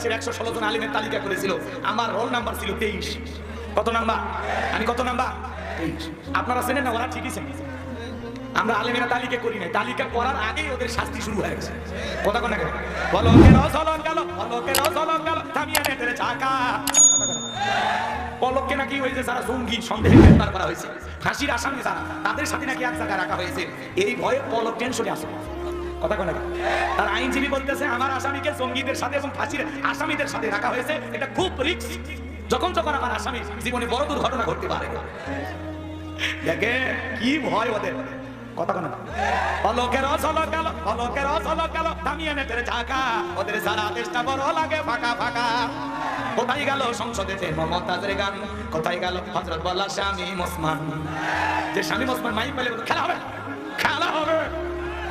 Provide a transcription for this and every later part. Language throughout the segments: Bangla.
বাংলাদেশের একশো ষোলো জন আলিমের তালিকা করেছিল। আমার রোল নাম্বার ছিল তেইশ। কত নাম্বার? আমি কত নাম্বার? আপনারা চেনেন না, ওরা ঠিকই চেনেন আমরা আলেমেরা তালিকা করি নাই। তালিকা করার আগেই ওদের শাস্তি শুরু হয়ে গেছে। কথা কোন বলো, কে রসলন গেল? বলো, কে রসলন গেল? থামিয়ে নে তেরে চাকা পলককে নাকি ওই যে যারা জঙ্গি, সন্দেহে গ্রেফতার করা হয়েছে। ফাঁসির আসামি যারা, তাদের সাথে নাকি এক জায়গায় রাখা হয়েছে। এই ভয়ে পলক টেনশনে আসে কথা কোন তার আইনজীবী বলতেছে, আমার আসামিকে জঙ্গিদের সাথে এবং ফাঁসির আসামিদের সাথে রাখা হয়েছে। এটা খুব রিস্ক যখন যখন আমার আসামি জীবনে বড় দুর্ঘটনা ঘটতে পারে। দেখে কি ভয় ওদের। খেলা হবে খেলা হবে।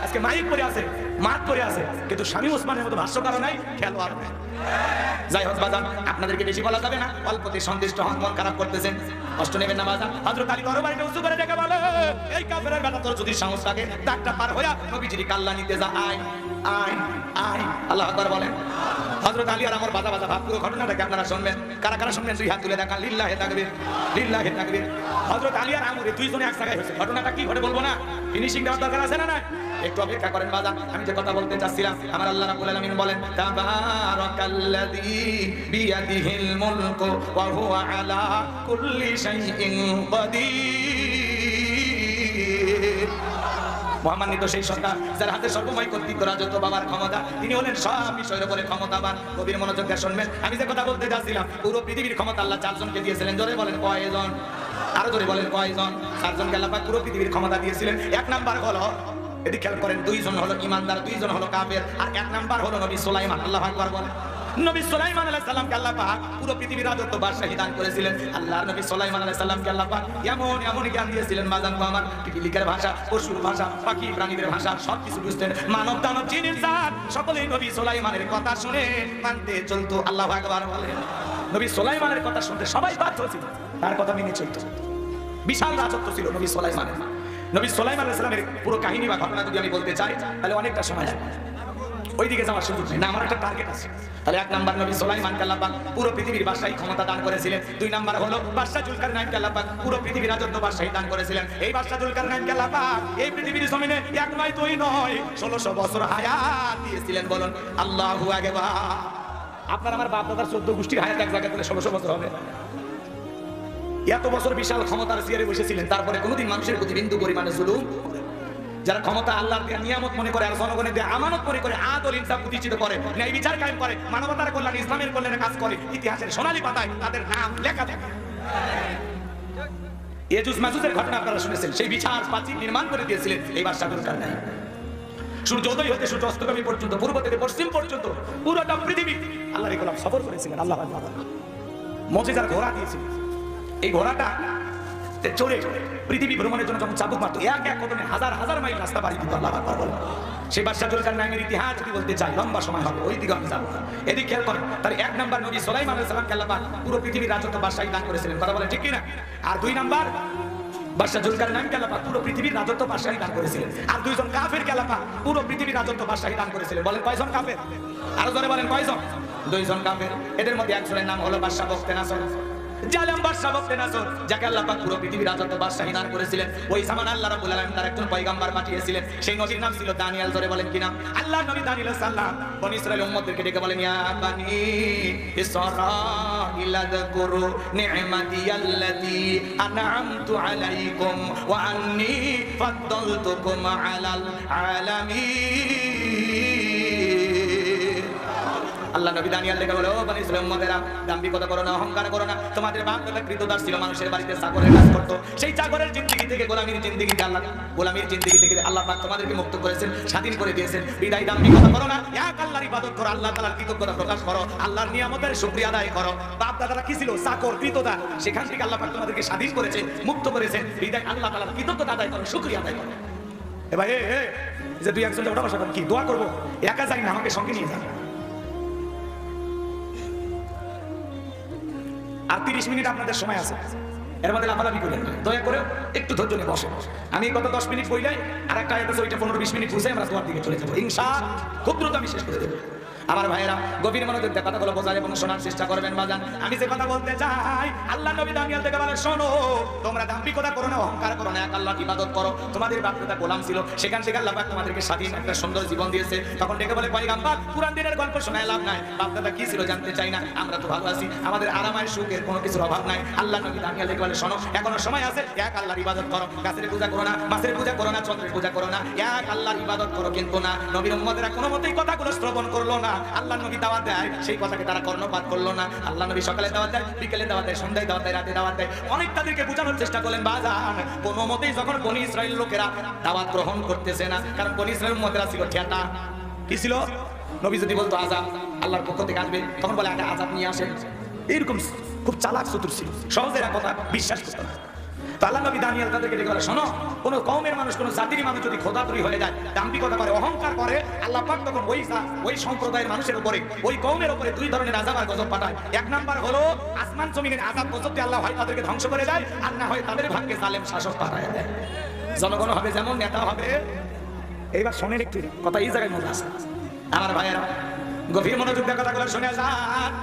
আজকে মাইক পরে আছে, মাঠ পরে আছে, কিন্তু স্বামী ওসমানের মতো ভাষ্যকার নাই খেলোয়াড় নাই। যাই হোক, বাজান, আপনাদেরকে বেশি বলা যাবে না অল্পতে সন্তুষ্ট হন, মন খারাপ করতেছেন। কষ্ট নেবেন না, বাজান। হযরত আলী তরবারিটা উঁচু করে ডেকে বলে, এই কাফেরের বেটা, তোর যদি সাহস থাকে ডাকটা পার হইয়া নবীজির কাল্লা নিতে যা, আয় আয় আয়। আল্লাহ আকবার বলেন। হযরত আলী আর আমার বাজা বাজা ভাব, পুরো ঘটনাটাকে আপনারা শুনবেন। কারা কারা শুনবেন? দুই হাত তুলে দেখান, লিল্লাহে তাকবীর লিল্লাহে তাকবীর। হযরত আলী আর আমরে দুইজনে এক জায়গায় হয়েছে। ঘটনাটা কি ঘটে বলব না? ফিনিশিং দেওয়ার দরকার আছে না না একটু অপেক্ষা করেন বাজান, আমি যে কথা বলতে চাচ্ছিলাম, আমার আল্লাহ রাব্বুল আলামিন বলেন, তাবারাকাল্লাযী বিয়াদিহিল মুলকু ওয়া হুয়া আলা কুল্লি শাইইন কাদির মহামান্বিত সেই সরকার, যার হাতে সর্বময় কর্তৃত্ব রাজত্ব বাবার ক্ষমতা, তিনি হলেন সব বিষয়ের উপরে ক্ষমতাবান। কবির মনোযোগ দিয়ে শুনবেন, আমি যে কথা বলতে যাচ্ছিলাম পুরো পৃথিবীর ক্ষমতা আল্লাহ চারজনকে দিয়েছিলেন, জোরে বলেন কয়জন? আরও জোরে বলেন কয়জন? চারজনকে আল্লাহ পুরো পৃথিবীর ক্ষমতা দিয়েছিলেন। এক নাম্বার হলো এদিকে খেয়াল করেন, দুইজন হলো ইমানদার, দুইজন হলো কাফের, আর এক নাম্বার হলো নবী সুলাইমান, আল্লাহ আকবার বলেন। নবী সুলাইমান আলাইহিস সালামকে আল্লাহ পাক পুরো পৃথিবীর রাজত্ব বাদশাহী দান করেছিলেন। আল্লাহর নবী সুলাইমান আলাইহিস সালামকে আল্লাহ পাক এমন এমন জ্ঞান দিয়েছিলেন মাজান আমার পিপিলিকার ভাষা, পশুর ভাষা, পাখি প্রাণীদের ভাষা সব কিছু বুঝতেন। মানব দানব জিনের জাত, সকলেই নবী সুলাইমানের কথা শুনে মানতে চলতো। আল্লাহ আকবার বলেন। নবী সুলাইমানের কথা শুনতে সবাই বাধ্য ছিল, তার কথা মেনে চলতো। বিশাল রাজত্ব ছিল নবী সুলাইমানের। নবী সুলাইমান আলাইহিস সালামের পুরো কাহিনী বা ঘটনা যদি আমি বলতে চাই, তাহলে অনেকটা সময় লাগবে। ওইদিকে যাওয়ার সুযোগ নেই। না, আমার একটা টার্গেট আছে। তাহলে এক নাম্বার নবী সোলাইমান কাল্লাপাক পুরো পৃথিবীর বাসায় ক্ষমতা দান করেছিলেন। দুই নাম্বার হলো বাদশাহ জুলকার নাইন কাল্লাপাক পুরো পৃথিবীর রাজত্ব বাদশাহী দান করেছিলেন। এই বাদশাহ জুলকার নাইন কাল্লাপাক এই পৃথিবীর জমিনে এক নয় দুই নয়, ষোলোশো বছর হায়াত দিয়েছিলেন বলুন। আল্লাহু আগে বা আপনার আমার বাপ দাদার চোদ্দ গোষ্ঠীর হায়াত এক জায়গায় ষোলোশো বছর হবে। এত বছর বিশাল ক্ষমতার চেয়ারে বসেছিলেন, তারপরে কোনোদিন মানুষের প্রতি বিন্দু পরিমাণে জুলুম? যারা ক্ষমতা আল্লাহর দেয়া নিয়ামত মনে করে আর জনগণের দেয়া আমানত মনে করে, আদল ইনসাফ প্রতিষ্ঠিত করে, ন্যায় বিচার কায়েম করে, মানবতার কল্যাণ, ইসলামের কল্যাণে কাজ করে, ইতিহাসের সোনালী পাতায় তাদের নাম লেখা থাকে। ঘটনা আপনারা শুনেছেন, সেই বিচার নির্মাণ করে দিয়েছিলেন এই দরকার নাই সূর্য উদয় হতে সূর্য অস্তগামী পর্যন্ত, পূর্ব থেকে পশ্চিম পর্যন্ত, পুরোটা পৃথিবী আল্লাহর গোলাম সফর করেছিলেন, আল্লাহ মজেদার ঘোড়া দিয়েছিলেন। এই ঘোড়াটা চড়ে পৃথিবী ভ্রমণের জন্য যখন চাবুক মারতো, এক এক কদমে হাজার হাজার মাইল রাস্তা পাড়ি দিত আল্লাহ সেই বাদশাহ জুলকার নাইনের ইতিহাস যদি বলতে চাই, লম্বা সময় হবে, ওই দিকে আমি যাব এদিক খেয়াল করেন, তার এক নাম্বার নবী সোলাইমান সালামকে আল্লাহ পুরো পৃথিবীর রাজত্ব বাদশাহী দান করেছিলেন। কথা বলে ঠিক কিনা? আর দুই নাম্বার, বাদশাহ জুলকার নাইন কালাপা পুরো পৃথিবীর রাজত্ব বাদশাহী দান করেছিলেন। আর দুইজন কাফের কালাপা পুরো পৃথিবীর রাজত্ব বাদশাহী দান করেছিলেন। বলেন কয়জন কাফের? আরও জোরে বলেন কয়জন? দুইজন কাফের। এদের মধ্যে একজনের নাম হলো বাদশাহ বক্তে নাসর। জালাম বাদশাহ বক্তে নাসর যাকে আল্লাহ পাক পুরো পৃথিবীর ওই জামান আল্লাহ রাব্বুল আলামিন তার একজন পয়গম্বর পাঠিয়েছিলেন। সেই নাম ছিল দানিয়েল, জোরে বলেন কি নাম আল্লাহর নবী দানিয়েল সাল্লাম বনি ইসরাইল উম্মতদেরকে ডেকে বলেন, ইয়া বানি ইসরাইল আযকুরু নি'মাতিয়াল্লাতী আন'আমতু আলাইকুম ওয়া আন্নী ফাদ্দালতুকুম আলাল আলামিন। আল্লাহ নবী দানিয়াল লেখা বলে ও বানি ইসলাম উম্মতেরা দাম্ভিকতা করো না অহংকার করো না। তোমাদের বাপ দাদা কৃতদাস ছিল মানুষের বাড়িতে চাকরের কাজ করতো। সেই চাকরের জিন্দিগি থেকে গোলামীর জিন্দিগিতে আল্লাহ গোলামীর জিন্দিগি থেকে আল্লাহ পাক তোমাদেরকে মুক্ত করেছেন স্বাধীন করে দিয়েছেন। বিদায় দাম্ভিকতা করো না এক আল্লাহর ইবাদত করো আল্লাহ তাআলার কৃতজ্ঞতা প্রকাশ করো আল্লাহর নিয়ামতের শুকরিয়া আদায় করো। বাপ দাদারা কি ছিল? চাকর কৃতদা। সেখান থেকে আল্লাহ পাক তোমাদেরকে স্বাধীন করেছে মুক্ত করেছে। বিদায় আল্লাহ তাআলার কৃতজ্ঞতা আদায় করো শুকরিয়া আদায় করো। এ ভাই এ, যে তুই একজন ওটা বসা কি? দোয়া করব? একা যাই না আমাকে সঙ্গে নিয়ে যা। আর তিরিশ মিনিট আপনাদের সময় আছে। এর মধ্যে লাফালাফি করেন দয়া করে একটু ধৈর্য নিয়ে বসে আমি গত দশ মিনিট বইলাই আর একটা ওইটা পনেরো বিশ মিনিট বুঝে আমরা তোমার দিকে চলে যাব। ইনশা খুব দ্রুত আমি শেষ করে দেবো। আমার ভাইয়েরা, গভীর মনোযোগ দিয়ে কথাগুলো বোঝার এবং শোনার চেষ্টা করবেন, বাজান। আমি যে কথা বলতে চাই, আল্লাহ নবী দানিয়াল থেকে বলে, শোনো, তোমরা দাম্ভিকতা করো না, অহংকার করো না, এক আল্লাহর ইবাদত করো। তোমাদের বাপদাদা গোলাম ছিল, সেখান থেকে আল্লাহ পাক তোমাদেরকে স্বাধীন একটা সুন্দর জীবন দিয়েছে। তখন ডেকে বলে, পয়গাম্বার পুরান দিনের গল্প শোনায় লাভ নাই। বাপদাদা কি ছিল জানতে চাই না, আমরা তো ভালো আছি, আমাদের আরামায় সুখের কোনো কিছুর অভাব নাই। আল্লাহ নবী দানিয়াল থেকে বলে, শোনো, এখনও সময় আছে, এক আল্লাহর ইবাদত করো। গাছের পূজা করো না, মাছের পূজা করো না, চন্দ্রের পূজা করো না, এক আল্লাহর ইবাদত করো কিন্তু না। নবীর উম্মতেরা কোনো মতেই কথাগুলো শ্রবণ করল না। আল্লাহ নবী দাওয়াত দেয়, সেই কথাকে তারা কর্ণপাত করল না। আল্লাহ নবী সকালে দাওয়াত দেয়, বিকেলে দাওয়াত দেয়, সন্ধ্যায় দাওয়াত দেয়, রাতে দাওয়াত দেয়। অনেক তাদেরকে বোঝানোর চেষ্টা করলেন, বাজান, কোনো মতেই যখন বনি ইসরায়েল লোকেরা দাওয়াত গ্রহণ করতেছে না, কারণ বনি ইসরায়েল উম্মতেরা ছিল ঠেটা কি ছিল? নবী যদি বলতো আজাব আল্লাহর পক্ষ থেকে আসবে তখন বলে আগে আজাব নিয়ে আসেন। এরকম খুব চালাক চতুর ছিল। সহজে কথা বিশ্বাস করতো না। তো আল্লাহ নবী তাদেরকে শোনো, কোন কওমের মানুষ, কোন জাতির মানুষ যদি খোদাতুরি হয়ে যায়, দাম্ভিকতা করে, অহংকার করে, আল্লাহ পাক তখন ওই সম্প্রদায়ের মানুষের উপরে, ওই কওমের উপরে দুই ধরনের আযাব আর এক নাম্বার হলো, আসমান জমিনের আযাব, গজব আল্লাহ হয় তাদেরকে ধ্বংস করে দেয়, আর না হয় তাদের ভাগ্যে জালেম শাসক পাঠায় দেয়। জনগণ হবে যেমন নেতা হবে। এইবার শোনেন একটু, কথা এই জায়গায় মজা আছে। আমার ভাইয়েরা, গভীর মনোযোগ দিয়ে কথাগুলো শুনে যান।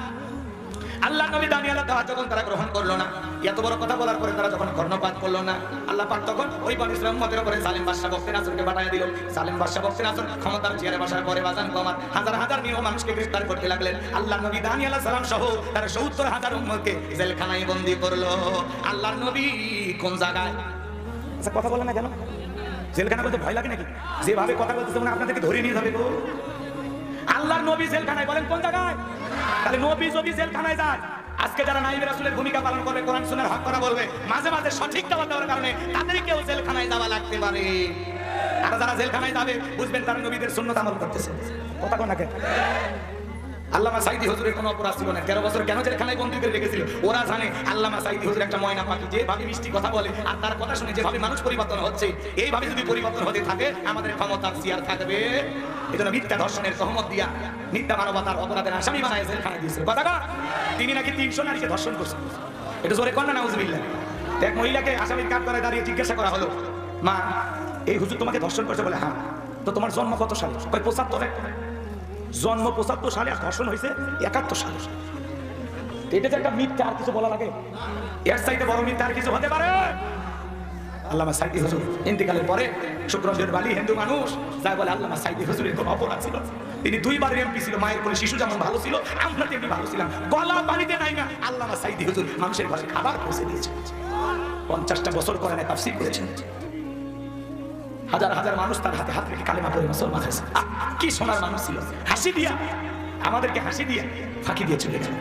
আল্লাহ নবী দানিয়াল দাওয়াত যখন তারা গ্রহণ করল না, এত বড় কথা বলার পরে তারা যখন কর্ণপাত করল না, আল্লাহ পাক তখন ওই বন ইসলাম মতের উপরে সালিম বাদশা বক্তে নাসরকে পাঠিয়ে দিল। সালিম বাদশা বক্তে নাসর ক্ষমতার চেয়ারে বসার পরে বাজান কমার হাজার হাজার নিরীহ মানুষকে গ্রেফতার করতে লাগলেন। আল্লাহ নবী দানিয়াল সালাম সহ তার সত্তর হাজার উম্মতকে জেলখানায় বন্দি করল। আল্লাহর নবী কোন জায়গায়? আচ্ছা কথা বলে না কেন? জেলখানা বলতে ভয় লাগে নাকি? যেভাবে কথা বলতেছে মনে আপনাদেরকে ধরে নিয়ে যাবে গো। আল্লাহর নবী জেলখানায় বলেন, কোন জায়গায়? তাহলে নবী যদি জেলখানায় যায় আজকে যারা নাইবে রাসুলের ভূমিকা পালন করবে, কোরআন সুনের হক করা বলবে, মাঝে মাঝে সঠিক দাওয়াত দেওয়ার কারণে তাদেরকেও জেলখানায় যাওয়া লাগতে পারে। আর যারা জেলখানায় যাবে, বুঝবেন তারা নবীদের সুন্নত আমল করতেছে। কথা কোন নাকি আল্লামা সাইদি হজুরের কোনো অপরাধ ছিল না। তেরো বছর কেন জেলখানায় বন্দি করে রেখেছিল? ওরা জানে আল্লামা সাইদি হুজুর একটা ময়না পাখি যেভাবে মিষ্টি কথা বলে আর তার কথা শুনে যেভাবে মানুষ পরিবর্তন হচ্ছে, এইভাবে যদি পরিবর্তন হতে থাকে, আমাদের ক্ষমতার চেয়ার থাকবে। এই জন্য মিথ্যা ধর্ষণের সহমত দিয়া মিথ্যা মানবতার অপরাধের আসামি বানায় জেলখানায় দিয়েছিল। কথা তিনি নাকি তিনশো নারীকে ধর্ষণ করছেন। এটা জোরে কন্যা নাউজুবিল্লাহ। এক মহিলাকে আসামির কাঠ করে দাঁড়িয়ে জিজ্ঞাসা করা হলো, মা, এই হুজুর তোমাকে ধর্ষণ করছে বলে হ্যাঁ তো তোমার জন্ম কত সালে? পঁচাত্তরে। জন্ম পঁচাত্তর সালে আর ধর্ষণ হয়েছে, একাত্তর সালে। এটা যে একটা মিথ্যা, আর কিছু বলা লাগে? এর সাইডে বড় মিথ্যা আর কিছু হতে পারে? পরে বালি হিন্দু মানুষ, যাই বলে অপরাধ ছিল। এমপি ছিল, মায়ের শিশু যেমন ভালো ছিল ভালো নাই না মানুষের পঞ্চাশটা বছর করে না তাফসির করেছেন। হাজার হাজার মানুষ তার হাতে হাত রেখে কালেমা পড়ে মুসলমান হয়েছে কি সোনার মানুষ ছিল। হাসি দিয়া। আমাদেরকে হাসি দিয়ে ফাঁকি দিয়ে চলে গেলেন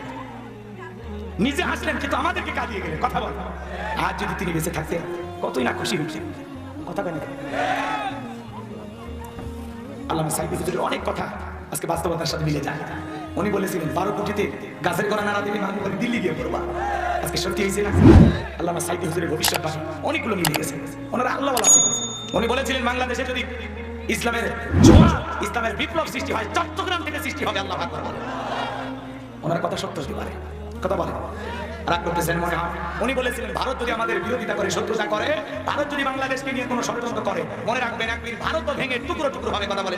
নিজে হাসলেন, কিন্তু আমাদেরকে কাঁদিয়ে গেলেন। কথা বল। আজ যদি তিনি বেঁচে থাকতেন, কতই না খুশি হয়েছে কথা কেন? আল্লাহ সাইদি হুজুরের অনেক কথা আজকে বাস্তবতার সাথে মিলে যায়। উনি বলেছিলেন, বারো কোটিতে গাছের গড়া নাড়া দিলে মানুষ দিল্লি গিয়ে পড়বা। আজকে সত্যি হয়েছে আল্লাহ সাইদি হুজুরের ভবিষ্যৎবাণী অনেকগুলো মিলে গেছে। ওনারা আল্লাহ ছিল উনি বলেছিলেন, বাংলাদেশে যদি ইসলামের জোয়ার, ইসলামের বিপ্লব সৃষ্টি হয়, চট্টগ্রাম থেকে সৃষ্টি হবে আল্লাহ ওনার কথা সত্য পারে। কথা বলে। কোনো ষড়যন্ত্র করে, মনে রাখবেন একদিন ভারত ভেঙে টুকরো টুকরো হবে। কথা বলে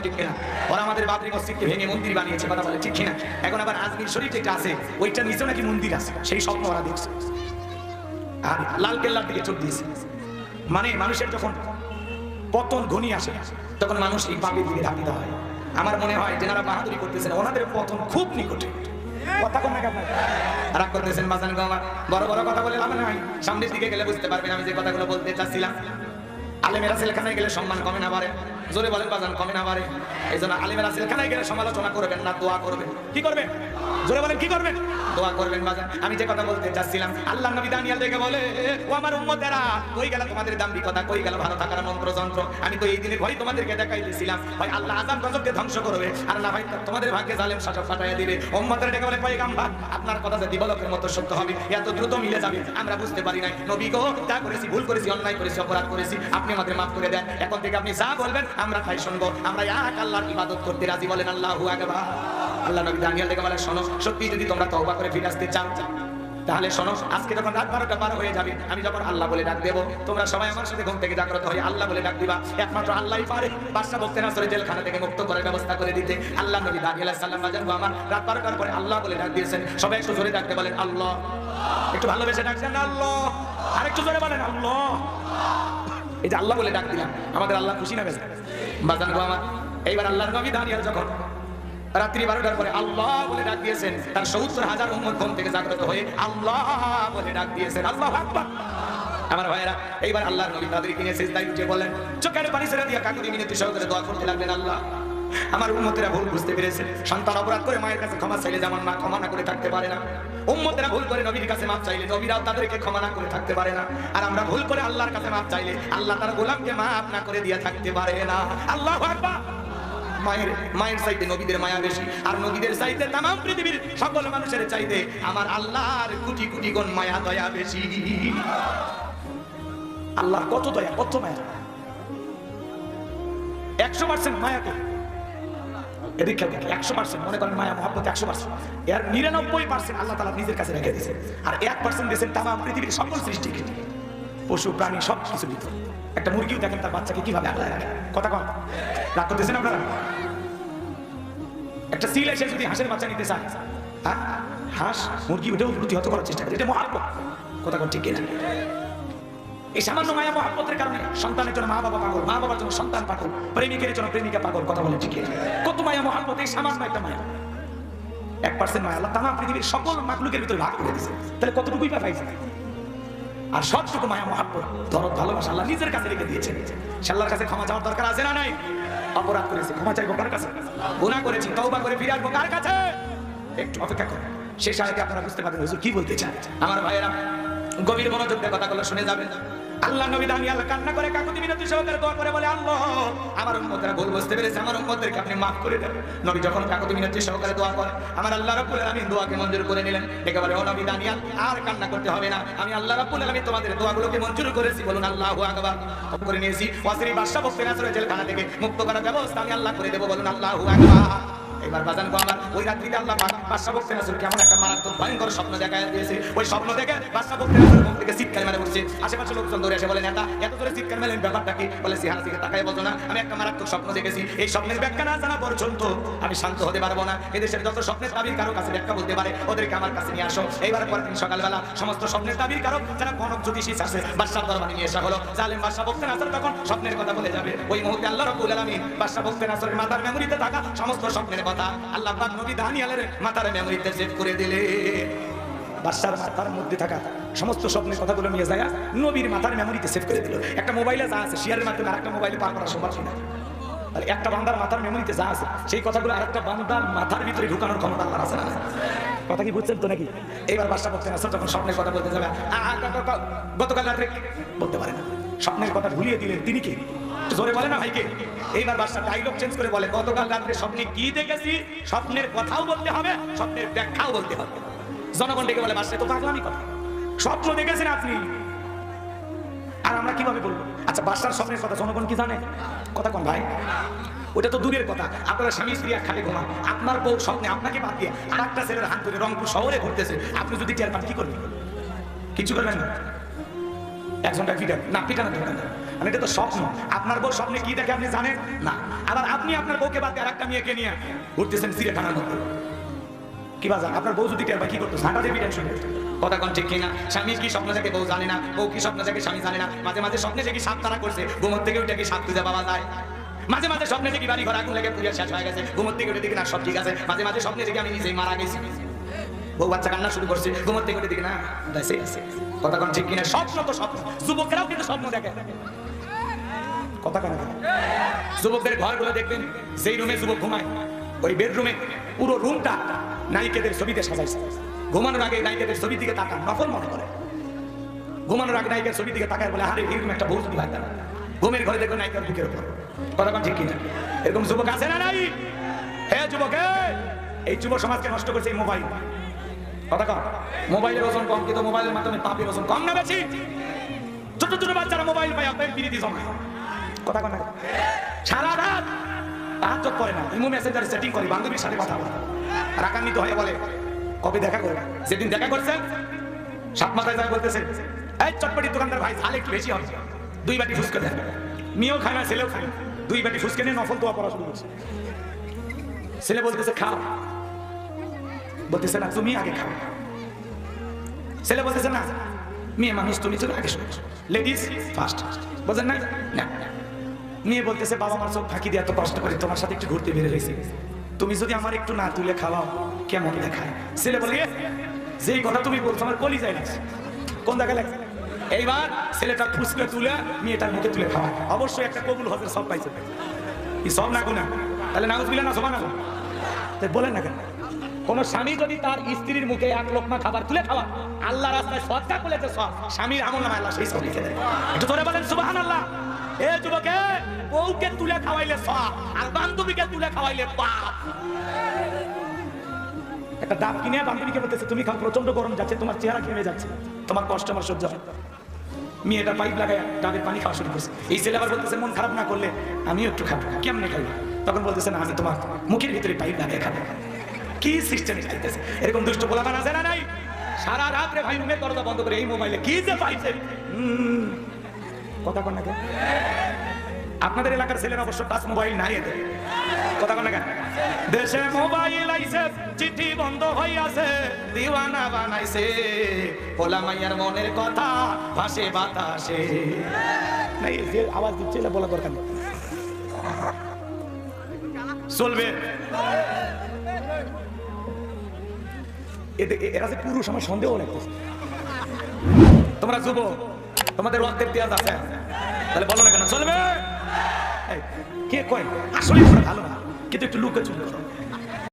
আমাদের বাবরি মসজিদকে ভেঙে মন্দির বানিয়েছে। কথা বলে, ঠিক কিনা? এখন আবার আজমির শরীফ যেটা আছে, ওইটা নিচেও নাকি মন্দির আছে। সেই স্বপ্ন ওরা দেখছে। আর দিকে চোখ দিয়েছে। মানে মানুষের যখন পতন আসে, তখন মানুষ এই পাপের দিকে হয়। আমার মনে হয় যেনারা বাহাদুরি করতেছেন, ওনাদের পতন খুব নিকটে। কথা বড় বড় কথা বলে লাভ সামনের দিকে গেলে বুঝতে আমি যে কথাগুলো বলতে চাচ্ছিলাম। আলেমেরা সেলখানায় গেলে সম্মান কমে না পারে জোরে বলেন বাজান, কমে না পারে এই জন্য আলেমেরা সেলখানায় গেলে সমালোচনা করবেন না, দোয়া করবেন। কি করবেন? জোরে বলেন, কি করবেন? দোয়া করবেন বাজান। আমি যে কথা বলতে চাচ্ছিলাম, আল্লাহ নবী দানিয়াল দেখে বলে, ও আমার উম্মতেরা, কই গেল তোমাদের দাম্বি কথা? কই গেল ভালো থাকার মন্ত্র যন্ত্র আমি তো এই দিনের ভয় তোমাদেরকে দেখাই দিয়েছিলাম ভাই, আল্লাহ আজাম গজবকে ধ্বংস করবে। আর না ভাই, তোমাদের ভাগ্যে জালেম শাসক ফাটাইয়া দিবে। উম্মতের ডেকে বলে, পয়গাম্বার, আপনার কথা যে দিবলকের মতো সত্য হবে, এত দ্রুত মিলে যাবে, আমরা বুঝতে পারি নাই। নবী গো যা করেছি, ভুল করেছি, অন্যায় করেছি, অপরাধ করেছি। আপনি আমাদের মাফ করে দেন। এখন থেকে আপনি যা বলবেন আমরা তাই শুনব, আমরা এক আল্লাহর ইবাদত করতে রাজি বলেন আল্লাহু আকবার। আল্লাহ নবী দানিয়াল দেখে বলে শোনো, সত্যি যদি তোমরা তওবা করে ফিরে আসতে চাও, তাহলে শোনো, আজকে যখন রাত বারোটা পার হয়ে যাবে, আমি যখন আল্লাহ বলে ডাক দেবো, তোমরা সবাই আমার সাথে ঘুম থেকে জাগ্রত হয়ে আল্লাহ বলে ডাক দিবা। একমাত্র আল্লাহই পারে। বাদশাহ বক্তের আসরে জেলখানা থেকে মুক্ত করার ব্যবস্থা করে দিতে। আল্লাহ নবী দাঁড়িয়ে সাল্লাম বাজার আমার রাত বারোটার পরে আল্লাহ বলে ডাক দিয়েছেন। সবাই একটু জোরে ডাকতে বলেন, আল্লাহ। একটু ভালোবেসে ডাকছেন, আল্লাহ। আরেকটু জোরে বলেন, আল্লাহ। এই যে আল্লাহ বলে ডাক দিলাম, আমাদের আল্লাহ খুশি না বেশ বাজান গো আমার এইবার আল্লাহর নবী দাঁড়িয়ে যখন রাত্রি বারোটার পরে আল্লাহ বলে ডাক দিয়েছেন, তার সত্তর হাজার উম্মত ঘুম থেকে জাগ্রত হয়ে আল্লাহ বলে ডাক দিয়েছেন, আল্লাহ আমার ভাইয়েরা, এইবার আল্লাহর নবী তাদের কিনে শেষ দায়িত্ব উঠে বললেন, চোখের পানি ছেড়ে দিয়ে কাকুতি মিনতি সহকারে দোয়া করতে লাগলেন আল্লাহ। আমার উম্মতেরা ভুল বুঝতে পেরেছে, সন্তান অপরাধ করে মায়ের কাছে ক্ষমা চাইলে যেমন মা ক্ষমা না করে থাকতে পারে না। উম্মতেরা ভুল করে নবীর কাছে মাপ চাইলে, নবীরাও তাদেরকে ক্ষমা না করে থাকতে পারে না। আর আমরা ভুল করে আল্লাহর কাছে মাপ চাইলে, আল্লাহ তার গোলামকে মাপ না করে দিয়ে থাকতে পারে না। আল্লাহ মায়ের মায়ের চাইতে নবীদের মায়া বেশি। আর নবীদের চাইতে তাম পৃথিবীর সকল মানুষের চাইতে আমার আল্লাহর কোটি কোটি গুণ মায়া, দয়া বেশি। আল্লাহর কত দয়া, কত মায়া। একশো পার্সেন্ট মায়াকে এদিক দেখি একশো পার্সেন্ট মনে করেন মায়া, মহাব্বত একশো পার্সেন্ট এর নিরানব্বই পার্সেন্ট আল্লাহ তালা নিজের কাছে রেখে দিয়েছে আর এক পার্সেন্ট দিয়েছেন তাম, পৃথিবীর সকল সৃষ্টিকে পশু, প্রাণী সব কিছু দিত। একটা মুরগিও দেখেন তার বাচ্চাকে কীভাবে আগলায় রাখে। কথা কম রাগ করতেছেন আপনারা? একটা সিল এসে যদি হাঁসের বাচ্চা নিতে চায় হ্যাঁ? হাঁস, মুরগি, ওটাও প্রতিহত করার চেষ্টা করে। এটা মহাব্বত। কথা কম ঠিক কিনা? এই সামান্য মায়া মহাব্বতের কারণে সন্তানের জন্য মা বাবা পাগল মা বাবার জন্য সন্তান পাগল, প্রেমিকের জন্য প্রেমিকা পাগল, কথা বলে ঠিক কত মায়া মহাব্বত, এই সামান্য একটা মায়া। এক পার্সেন্ট মায়া, আল্লাহ তামা পৃথিবীর সকল মাকলুকের ভিতরে ভাগ করে দিয়েছে। তাহলে কতটুকুই পা পাইছে? আর সবটুকু মায়া মহাব্বত দরদ ভালোবাসা আল্লাহ নিজের কাছে রেখে দিয়েছে। সে আল্লাহর কাছে ক্ষমা চাওয়ার দরকার আছে না নাই? অপরাধ করেছি, ক্ষমা চাইব কার কাছে? গুনাহ করেছি, তওবা করে ফিরে আসব কার কাছে? একটু অপেক্ষা করো। শেষ আগে আপনারা বুঝতে পারবেন কি বলতে চান? আমার ভাইয়েরা, গভীর মনোযোগ দিয়ে কথাগুলো শুনে যাবেন। আল্লাহ নবী দাঁড়িয়ে আল্লাহ কান্না করে কাকুতি মিনতি সহকারে দোয়া করে বলে, আল্লাহ, আমার উম্মতরা ভুল বুঝতে পেরেছে, আমার উম্মতদেরকে আপনি মাফ করে দেন। নবী যখন কাকুতি মিনতি সহকারে দোয়া করে, আমার আল্লাহ রাব্বুল আলামিন দোয়াকে মঞ্জুর করে নিলেন। একেবারে, ও নবী দানিয়াল, আর কান্না করতে হবে না। আমি আল্লাহ রাব্বুল আলামিন তোমাদের দোয়াগুলোকে মঞ্জুর করেছি। বলুন, আল্লাহু আকবার। করে নিয়েছি। ওয়াসিরি বাদশা বক্তের আসরে জেলখানা থেকে। মুক্ত করার ব্যবস্থা আমি আল্লাহ করে দেব। বলুন, আল্লাহু আকবার। এবার বাজান গো আমার ওই রাত্রিতে আল্লাহ বাদশা বক্তের আসরে কেমন একটা মারাত্মক, ভয়ঙ্কর স্বপ্ন দেখায় দিয়েছে ওই স্বপ্ন দেখে বাদশা বক্তের আসরে ঘুম থেকে চিৎকার মেরে উঠছে আশেপাশে লোকজন দৌড়ে এসে বলে, নেতা, এত জোরে চিৎকার মেলেন ব্যাপারটা কি? বলে সিহানা দিকে তাকায় বলতো না? আমি একটা মারাত্মক স্বপ্ন দেখেছি। এই স্বপ্নের ব্যাখ্যা না জানা পর্যন্ত আমি শান্ত হতে পারব না। এদেশের যত স্বপ্নের তাবির কারও কাছে ব্যাখ্যা বলতে পারে, ওদেরকে আমার কাছে নিয়ে আসো। এইবার পরের দিন সকালবেলা সমস্ত স্বপ্নের তাবির কারও যারা কনক জ্যোতিষী আছে বাদশাহ দরবারে নিয়ে আসা হলো। জালেম বাদশাহ বক্তের আসর তখন স্বপ্নের কথা বলে যাবে। ওই মুহূর্তে আল্লাহ রব্বুল আলামিন বাদশাহ বক্তের আসরের মাথার মেমোরিতে থাকা সমস্ত স্বপ্নের কথা আল্লাহ পাক নবী দানিয়ালের মাথার মেমোরিতে সেভ করে দিলে। বাদশার মাথার মধ্যে থাকা সমস্ত স্বপ্নের কথাগুলো নিয়ে যায়, নবীর মাথার মেমোরিতে সেভ করে দিল। একটা মোবাইলে যা আছে শেয়ারের মাধ্যমে আরেকটা মোবাইলে পার করা সম্ভব না তাহলে একটা বান্দার মাথার মেমোরিতে যা আছে, সেই কথাগুলো আরেকটা বান্দার মাথার ভিতরে ঢুকানোর ক্ষমতা আল্লাহর আছে না? কথা কি বুঝছেন তো নাকি? এইবার বাদশা বলতে না যখন স্বপ্নের কথা বলতে যাবে গতকাল রাত্রে বলতে পারে না। স্বপ্নের কথা ভুলিয়ে দিলেন তিনি কে? জোরে বলে না ভাইকে? এইবার বাদশা ডায়লগ চেঞ্জ করে বলে, গতকাল রাত্রে স্বপ্নে কি দেখেছি? স্বপ্নের কথাও বলতে হবে, স্বপ্নের ব্যাখ্যাও বলতে হবে। জনগণ ডেকে বলে বাদশা তো পাগলামি কথা। স্বপ্ন দেখেছেন আপনি? আর আমরা কীভাবে বলব? আচ্ছা বাদশার স্বপ্নের কথা জনগণ কি জানে? কথা কোন ভাই? ওটা তো দূরের কথা। আপনারা স্বামী, স্ত্রী এক খালে ঘুমান। আপনার বউ স্বপ্নে আপনাকে বাদ দিয়ে আর একটা ছেলের হাত ধরে রংপুর শহরে ঘুরতেছে। আপনি যদি টের পান, কি করবেন? কিছু করবেন না? একজনটা পিটান না পিটানো দরকার নেই। মানে এটা তো স্বপ্ন। আপনার বউ স্বপ্নে কি দেখে আপনি জানেন? না। আবার আপনি আপনার বউকে বাদ আর মেয়েকে নিয়ে ঘুরতেছেন সিরিয়াখানার মধ্যে। কি বাজার? আপনার বউ যদি টের পায়, কি করতো ঝাঁটা দিয়ে পিটান কথা কোন ঠিক কিনা? স্বামী কি স্বপ্ন দেখে বউ জানে না? বউ কি স্বপ্ন দেখে স্বামী জানে না? মাঝে মাঝে স্বপ্নে যে কি সাপ তারা করছে। ঘুমোর থেকে ওইটা কি সাপ খুঁজে পাওয়া যায়? মাঝে মাঝে স্বপ্নে দেখি বাড়ি ঘর আগুন লেগে পুড়িয়ে শেষ হয়ে গেছে। ঘুমোর থেকে উঠে দেখি না, সব ঠিক আছে। মাঝে মাঝে স্বপ্নে দেখি আমি নিজেই মারা গেছি। বউ বাচ্চা কান্না শুরু করছে, ঘুমোর থেকে দেখি, না বেঁচে আছে। কথা কোন ঠিক কিনা? স্বপ্ন তো স্বপ্ন, যুবকেরাও কিন্তু স্বপ্ন দেখে। কথা কেন যুবকদের ঘরগুলো দেখবেন, যেই রুমে যুবক ঘুমায়, ওই বেডরুমে পুরো রুমটা নায়িকাদের ছবিতে সাজাইছে। ঘুমানোর আগে নায়িকাদের ছবির দিকে তাকান, নকল মনে করে। ঘুমানোর আগে নায়িকার ছবির দিকে তাকায় বলে, আরে এরকম একটা যদি হয় ঘুমের ঘরে দেখো নায়িকার বুকের উপর। কথা ঠিক কিনা? এরকম যুবক আছে না নাই? হ্যাঁ যুবক! এই যুব সমাজকে নষ্ট করছে এই মোবাইল কথা কম মোবাইলের ওজন কম, কিন্তু মোবাইলের মাধ্যমে পাপের ওজন কম। না বেশি। ছোট ছোট বাচ্চারা মোবাইল পাই আপনার বিরোধী জমায় কথা কন না। সারা রাত চোখ করে না। ইমো মেসেঞ্জারে সেটিং করি, বান্ধবীর সাথে কথা বলে। রাগান্বিত হয়ে বলে, কবে দেখা করবে? যেদিন দেখা করছেন সাত মাথায় যায় বলতেছে, এই চটপটি দোকানদার ভাই, ঝাল একটু বেশি হবে। দুই বাটি ফুসকে দেন। মেয়েও খায় না, ছেলেও খায় দুই বাটি ফুসকে নিয়ে নফল দোয়া পড়া শুরু করছে। ছেলে বলতেছে, খাও। বলতেছে না, তুমি আগে খাও। ছেলে বলতেছে না? মেয়ে মানুষ তুমি তো আগে শুনো। লেডিস ফার্স্ট বলছেন না না। মেয়ে বলতেছে, বাবা মার চোখ ফাঁকি দিয়ে এত কষ্ট করে তোমার সাথে একটু ঘুরতে বেরিয়ে রয়েছে তুমি যদি আমার একটু না তুলে খাওয়াও, কেমন দেখায়? ছেলে বলে যেই কথা তুমি বলছো, আমার কলি যায় না কোন দেখা লাগছে? এইবার ছেলেটা ফুসকে তুলে মেয়েটার মুখে তুলে খাওয়া অবশ্যই একটা কবুল হজের সব পাইছে। সব না গুনা তাহলে নাউজ বিলা না সমান না বলেন না কেন? কোন স্বামী যদি তার স্ত্রীর মুখে এক লোকমা খাবার তুলে খাওয়া আল্লাহ রাস্তায় সৎকা করেছে সব স্বামীর আমল নামে আল্লাহ সেই সব লিখে দেয় একটু ধরে বলেন সুবাহান আল্লাহ এ যুবকে, বউকে তুলে খাওয়াইলে সব আর বান্ধবীকে তুলে খাওয়াইলে পাপ। একটা ডাব কিনে বান্ধবীকে বলতেছে, তুমি খাও প্রচণ্ড গরম যাচ্ছে, তোমার চেহারা ঘেমে যাচ্ছে, তোমার কষ্ট আমার সহ্য হয়। মেয়েটা পাইপ লাগায় ডাবের পানি খাওয়া শুরু করছে। এই ছেলে আবার বলতেছে, মন খারাপ না করলে আমিও একটু খাব। কেমনে খাব তখন বলতেছে, না, আমি তোমার মুখের ভিতরে পাইপ লাগিয়ে খাব। কি সিস্টেম চাইতেছে এরকম দুষ্ট বলাবার আছে না নাই? সারা রাত্রে ভাই রুমের দরজা বন্ধ করে এই মোবাইলে কি যে পাইছে? কথা কন না কেন? আপনাদের এলাকার ছেলেরা অবশ্য টাচ মোবাইল নাই এদের কথা কন না কেন? দেশে মোবাইল আইছে চিঠি বন্ধ হইয়াছে দিওয়ানা বানাইছে। পোলা মাইয়ার মনের কথা ভাসে বাতাসে। না এই যে আওয়াজ দিচ্ছে এটা বলা দরকার নেই। চলবে। এরা যে পুরুষ, আমার সন্দেহ লাগতেছে তোমরা যুব তোমাদের রক্তের পেঁয়াজ আছে? তাহলে বলো না কেন, চলবে? কে কয়? আসলে ভালো না, কিন্তু একটু লুকে করো।